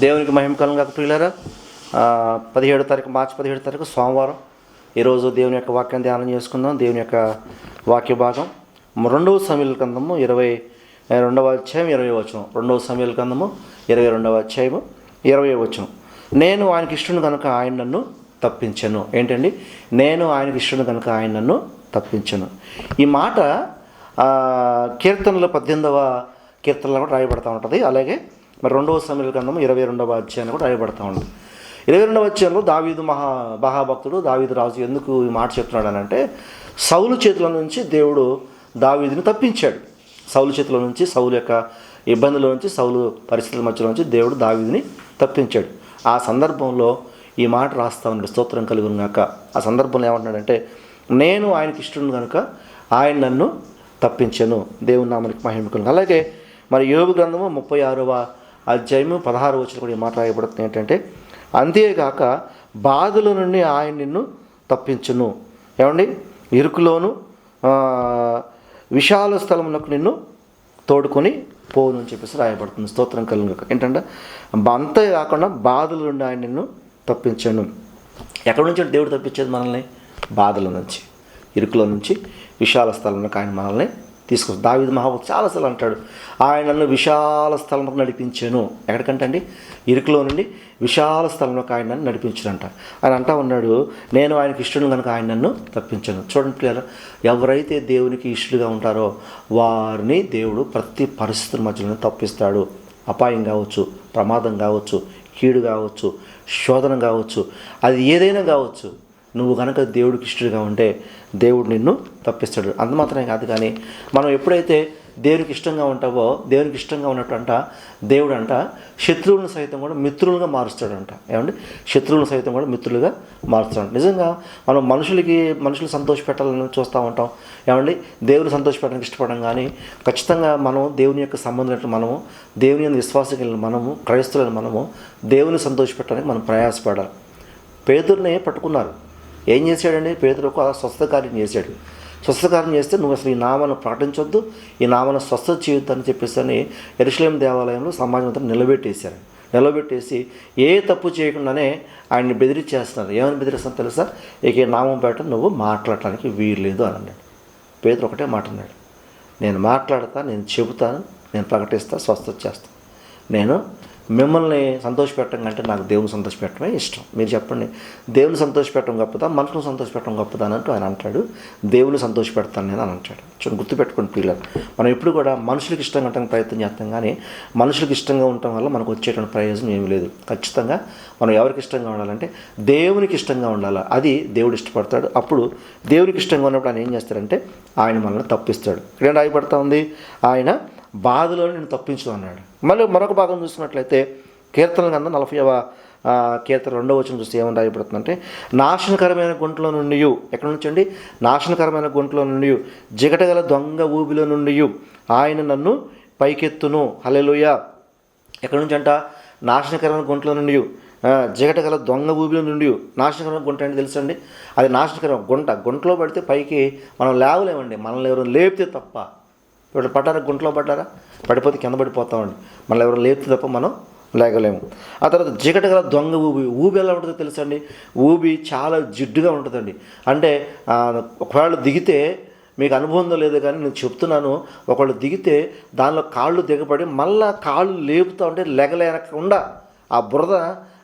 దేవునికి మహిమ కాక ప్రియులరా. పదిహేడు తారీఖు మార్చి పదిహేడు తారీఖు సోమవారం. ఈరోజు దేవుని యొక్క వాక్యాన్ని ధ్యానం చేసుకుందాం. దేవుని యొక్క వాక్య భాగం. రెండవ సమీల కందము ఇరవై రెండవ అధ్యాయం ఇరవై వచనం. రెండవ సమీల కందము ఇరవై రెండవ అధ్యాయము ఇరవై వచనం. నేను ఆయనకి ఇష్టను కనుక ఆయన నన్ను తప్పించను. ఏంటండి? నేను ఆయనకి ఇష్టను కనుక ఆయన నన్ను తప్పించను. ఈ మాట కీర్తనలు కీర్తనలో పద్దెనిమిదవ కీర్తనలో కూడా రాయబడతా ఉంటుంది. అలాగే మరి రెండవ సమీల గ్రంథం ఇరవై రెండవ అధ్యాయంలో కూడా రాయబడతా ఉంది. ఇరవై రెండవ అధ్యాయంలో దావీదు మహా మహాభక్తుడు దావీదు రాజు ఎందుకు ఈ మాట చెప్తున్నాడు అని అంటే సౌలు చేతుల నుంచి దేవుడు దావీదుని తప్పించాడు. సౌలు చేతుల నుంచి సౌలు యొక్క ఇబ్బందుల నుంచి సౌలు పరిస్థితుల మధ్యలో నుంచి దేవుడు దావీదిని తప్పించాడు. ఆ సందర్భంలో ఈ మాట రాస్తా ఉన్నాడు స్తోత్రం కలిగి ఉన్నాక ఆ సందర్భంలో ఏమంటున్నాడంటే నేను ఆయనకి ఇష్టం కనుక ఆయన నన్ను తప్పించను. దేవుని నామనికి మహిమకులు అలాగే మరి యోగు గ్రంథము ముప్పై ఆరవ అధ్యాయము పదహారు వచ్చిన కూడా ఈ మాట రాయబడుతుంది. ఏంటంటే అంతేగాక బాధల నుండి ఆయన నిన్ను తప్పించును. ఏమండి? ఇరుకులోను విశాల స్థలమునకు నిన్ను తోడుకొని పోను అని చెప్పేసి రాయబడుతుంది. స్తోత్రం కలుగు ఏంటంటే అంతే కాకుండా బాధల నుండి ఆయన నిన్ను తప్పించాను. ఎక్కడి నుంచి దేవుడు తప్పించేది మనల్ని? బాధల నుంచి. ఇరుకులో నుంచి విశాల స్థలంలోకి ఆయన మనల్ని తీసుకొచ్చు దావిద మహాభక్తు చాలాసార్లు అంటాడు ఆయన నన్ను విశాల స్థలంలో నడిపించాను. ఎక్కడికంటే అండి? ఇరుకులో నుండి విశాల స్థలంలోకి ఆయన నన్ను నడిపించానంట. ఆయన అంటా ఉన్నాడు నేను ఆయనకి ఇష్టం కనుక ఆయన నన్ను తప్పించాను. చూడండి ప్రియారా ఎవరైతే దేవునికి ఇష్టడుగా ఉంటారో వారిని దేవుడు ప్రతి పరిస్థితుల మధ్యలోనే తప్పిస్తాడు. అపాయం కావచ్చు ప్రమాదం కావచ్చు కీడు కావచ్చు శోధన కావచ్చు అది ఏదైనా కావచ్చు. నువ్వు కనుక దేవుడికి ఇష్టడిగా ఉంటే దేవుడు నిన్ను తప్పిస్తాడు. అంత మాత్రమే కాదు కానీ మనం ఎప్పుడైతే దేవునికి ఇష్టంగా ఉంటావో దేవునికి ఇష్టంగా ఉన్నట్టు అంట దేవుడు అంట శత్రువులను సైతం కూడా మిత్రులుగా మారుస్తాడంట. ఏమండి? శత్రువులను సైతం కూడా మిత్రులుగా మారుస్తాడు నిజంగా మనం మనుషులకి మనుషులు సంతోష పెట్టాలని చూస్తూ ఉంటాం. ఏమండి? దేవుని సంతోషపెట్టడానికి ఇష్టపడడం కానీ ఖచ్చితంగా మనం దేవుని యొక్క సంబంధం మనము దేవుని యొక్క విశ్వాసకులను మనము క్రైస్తువులైన మనము దేవుని సంతోషపెట్టడానికి మనం ప్రయాసపడాలి. పేదరిని పట్టుకున్నారు. ఏం చేశాడండి? పేదలకు స్వస్థకార్యం స్వస్థ కార్యం చేశాడు. స్వస్థకార్యం చేస్తే నువ్వు అసలు ఈ నామను ప్రకటించొద్దు ఈ నామను స్వస్థ చేయొద్దు అని చెప్పేసి అని ఎరుసలేం దేవాలయంలో సమాజం అంతా నిలబెట్టేశారు. నిలబెట్టేసి ఏ తప్పు చేయకుండానే ఆయన్ని బెదిరించేస్తున్నారు ఏమని బెదిరిస్తాను తెలుసా? ఇక ఈ నామం పేట నువ్వు మాట్లాడటానికి వీల్లేదు అని అన్నాడు. పేదలు ఒకటే మాట అన్నాడు. నేను మాట్లాడతా నేను చెబుతాను నేను ప్రకటిస్తా స్వస్థత చేస్తాను నేను మిమ్మల్ని సంతోషపెట్టడం కంటే నాకు దేవుని సంతోషపెట్టడమే ఇష్టం. మీరు చెప్పండి దేవుని సంతోషపెట్టడం గొప్పదా? మనుషులను సంతోషపెట్టడం గొప్పదా? అని అంటూ ఆయన అంటాడు. దేవుని సంతోషపెడతాను నేను అని అంటాడు. చూడండి గుర్తుపెట్టుకోండి పిల్లలు మనం ఎప్పుడు కూడా మనుషులకు ఇష్టంగా ఉండడానికి ప్రయత్నం చేస్తాం కానీ మనుషులకు ఇష్టంగా ఉండటం వల్ల మనకు వచ్చేటువంటి ప్రయోజనం ఏమీ లేదు. ఖచ్చితంగా మనం ఎవరికి ఇష్టంగా ఉండాలంటే దేవునికి ఇష్టంగా ఉండాలి? అది దేవుడు ఇష్టపడతాడు. అప్పుడు దేవునికి ఇష్టంగా ఉన్నప్పుడు ఆయన ఏం చేస్తాడంటే ఆయన మనల్ని తప్పిస్తాడు. ఇక్కడ రాయబడతా ఉంది? ఆయన బాధలో నేను తప్పించు అన్నాడు. మళ్ళీ మరొక భాగం చూసినట్లయితే కీర్తన కన్నా నలభైవ కీర్తన రెండవ వచ్చిన చూస్తే ఏమని రాయబడుతుందంటే నాశనకరమైన గుంటలో నుండి ఎక్కడి నుంచి అండి నాశనకరమైన గుంటలో నుండి జిగటగల దొంగ ఊబిలో నుండి ఆయన నన్ను పైకెత్తును. హలెలుయ ఎక్కడి నుంచి అంట నాశనకరమైన గుంటలో నుండి జిగటగల దొంగ ఊబిలో నుండి నాశనకరమైన గుంట అంటే తెలుసండి? అది నాశనకరం గుంట గుంటలో పడితే పైకి మనం లేవలేమండి మనల్ని ఎవరు లేపితే తప్ప. ఇప్పుడు పడ్డారా? గుంటలో పడ్డారా? పడిపోతే కింద పడిపోతామండి మళ్ళీ ఎవరు లేపు తప్ప మనం లేగలేము. ఆ తర్వాత జిగట గల దొంగ ఊబి ఊబి ఎలా ఉంటుందో తెలుసండి ఊబి చాలా జిడ్డుగా ఉంటుందండి. అంటే ఒకవేళ దిగితే మీకు అనుభవం లేదు కానీ నేను చెప్తున్నాను. ఒకళ్ళు దిగితే దానిలో కాళ్ళు దిగబడి మళ్ళా కాళ్ళు లేపుతూ ఉంటే లెగలేనకుండా ఆ బురద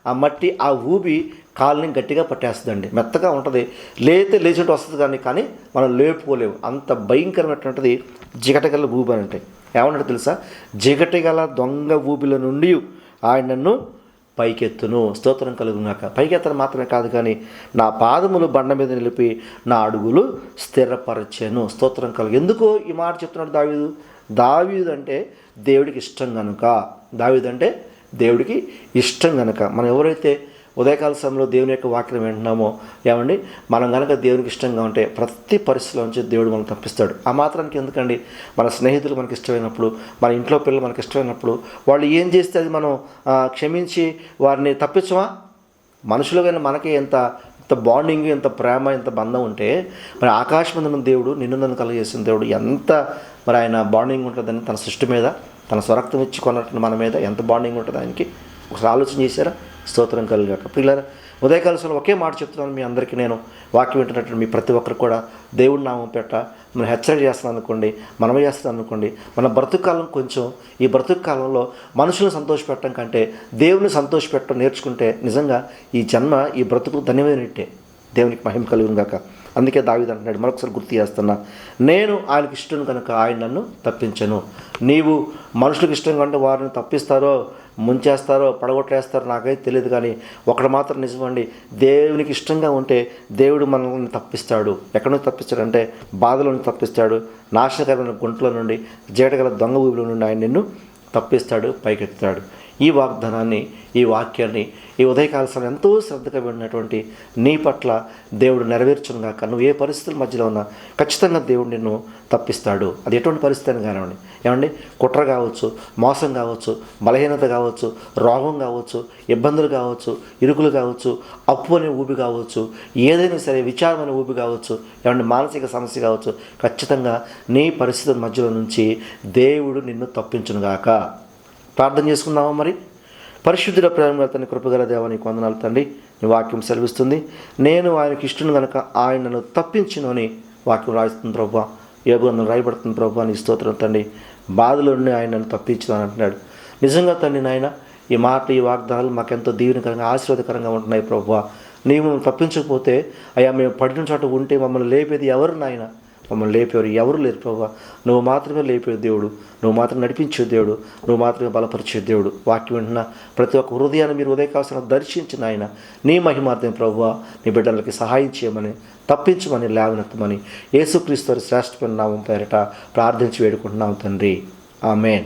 ఆ మట్టి ఆ ఊబి కాళ్ళని గట్టిగా పట్టేస్తుందండి. మెత్తగా ఉంటుంది. లేతే లేచినట్టు వస్తుంది కానీ కానీ మనం లేపుకోలేము. అంత భయంకరమైనటువంటిది జిగటగల ఊబి అని అంటే ఏమన్నట్టు తెలుసా? జిగటగల దొంగ ఊబిల నుండి ఆయన నన్ను పైకెత్తును. స్తోత్రం కలుగునాక పైకెత్తడం మాత్రమే కాదు కానీ నా పాదములు బండ మీద నిలిపి నా అడుగులు స్థిరపరచాను. స్తోత్రం కలుగు. ఎందుకో ఈ మాట చెప్తున్నాడు దావీదు? దావీదు అంటే దేవుడికి ఇష్టం కనుక దావీదు అంటే దేవుడికి ఇష్టం కనుక మనం ఎవరైతే ఉదయకాల సమయంలో దేవుని యొక్క వాక్యం వింటున్నామో ఏమండి? మనం కనుక దేవునికి ఇష్టంగా ఉంటే ప్రతి పరిస్థితిలో నుంచి దేవుడు మనం తప్పిస్తాడు. ఆ మాత్రానికి ఎందుకండి? మన స్నేహితులు మనకి ఇష్టమైనప్పుడు మన ఇంట్లో పిల్లలు మనకి ఇష్టమైనప్పుడు వాళ్ళు ఏం చేస్తే అది మనం క్షమించి వారిని తప్పించమా? మనుషులుగానే మనకి ఎంత ఇంత బాండింగ్ ఎంత ప్రేమ ఎంత బంధం ఉంటే మరి ఆకాశమందున దేవుడు నిన్ను నన్ను కలగజేసిన దేవుడు ఎంత మరి ఆయన బాండింగ్ ఉంటుందని తన సృష్టి మీద తన స్వరక్తం ఇచ్చి కొన్నట్టు మన మీద ఎంత బాండింగ్ ఉంటుంది ఆయనకి. ఒకసారి ఆలోచన చేశారా? స్తోత్రం కలిగాక పిల్లల ఉదయకాల ఒకే మాట చెప్తున్నాను మీ అందరికీ నేను. వాక్యం వింటున్నట్టు మీ ప్రతి ఒక్కరు కూడా దేవుడి నామం పెట్ట మనం హెచ్చరిక చేస్తాను అనుకోండి మనమే చేస్తాను అనుకోండి మన బ్రతుకాలం కొంచెం ఈ బ్రతుకు కాలంలో మనుషులను సంతోషపెట్టడం కంటే దేవుని సంతోషపెట్టడం నేర్చుకుంటే నిజంగా ఈ జన్మ ఈ బ్రతుకు ధన్యమైనట్టే దేవునికి మహిమ కలుగును గాక అందుకే దావిది అంటున్నాడు మరొకసారి గుర్తు చేస్తున్నా నేను ఆయనకి ఇష్టం కనుక ఆయన నన్ను తప్పించను. నీవు మనుషులకు ఇష్టం కంటే వారిని తప్పిస్తారో ముంచేస్తారో పడగొట్టేస్తారో నాకైతే తెలియదు కానీ ఒకటి మాత్రం నిజమండి దేవునికి ఇష్టంగా ఉంటే దేవుడు మనల్ని తప్పిస్తాడు. ఎక్కడి నుంచి తప్పిస్తాడంటే బాధలో నుంచి తప్పిస్తాడు. నాశనకరమైన గుంటల నుండి జీటగల దొంగ ఊబిలో నుండి ఆయన నిన్ను తప్పిస్తాడు పైకెత్తాడు ఈ వాగ్దానాన్ని ఈ వాక్యాన్ని ఈ ఉదయకాల సమయం ఎంతో శ్రద్ధగా విన్నటువంటి నీ పట్ల దేవుడు నెరవేర్చునుగాక. నువ్వు ఏ పరిస్థితుల మధ్యలో ఉన్నా ఖచ్చితంగా దేవుడు నిన్ను తప్పిస్తాడు. అది ఎటువంటి పరిస్థితి అని కానివ్వండి. ఏమండి? కుట్ర కావచ్చు మోసం కావచ్చు బలహీనత కావచ్చు రోగం కావచ్చు ఇబ్బందులు కావచ్చు ఇరుకులు కావచ్చు అప్పు అనే ఊబి కావచ్చు ఏదైనా సరే విచారం అనే ఊబి కావచ్చు ఏమంటే మానసిక సమస్య కావచ్చు ఖచ్చితంగా నీ పరిస్థితుల మధ్యలో నుంచి దేవుడు నిన్ను తప్పించునుగాక. ప్రార్థన చేసుకుందామా మరి? పరిశుద్ధుల ప్రేమ తన కృపగల దేవానికి వందనాలు తండ్రి. నీ వాక్యం సెలవిస్తుంది. నేను ఆయనకి ఇష్టను కనుక ఆయనను తప్పించును అని వాక్యం రాయిస్తుంది ప్రభా. ఏ గ్రంథం రాయబడుతుంది ప్రభా నీ స్తోత్రం తండ్రి. బాధలో నుండి ఆయన నన్ను తప్పించును అంటున్నాడు. నిజంగా తండ్రి నాయన ఈ మాట ఈ వాగ్దానాలు మాకెంతో దీవెనకరంగా ఆశీర్వాదకరంగా ఉంటున్నాయి ప్రభా. నీవు మమ్మల్ని తప్పించకపోతే అయ్యా మేము పడిన చోట ఉంటే మమ్మల్ని లేపేది ఎవరు నాయన? మమ్మల్ని లేపేవారు. ఎవరు లేరు ప్రభావ నువ్వు మాత్రమే లేపే దేవుడు. నువ్వు మాత్రం నడిపించే దేవుడు. నువ్వు మాత్రమే బలపరిచే దేవుడు. వాక్యం వింటున్న ప్రతి ఒక్క హృదయాన్ని మీరు ఉదయకాల్సిన దర్శించిన ఆయన నీ మహిమార్థం ప్రభు. నీ బిడ్డలకి సహాయం చేయమని తప్పించమని లేవనెత్తమని యేసుక్రీస్తు వారి శ్రేష్టమైన నామం పేరట ప్రార్థించి వేడుకుంటున్నాం తండ్రి. ఆమెన్.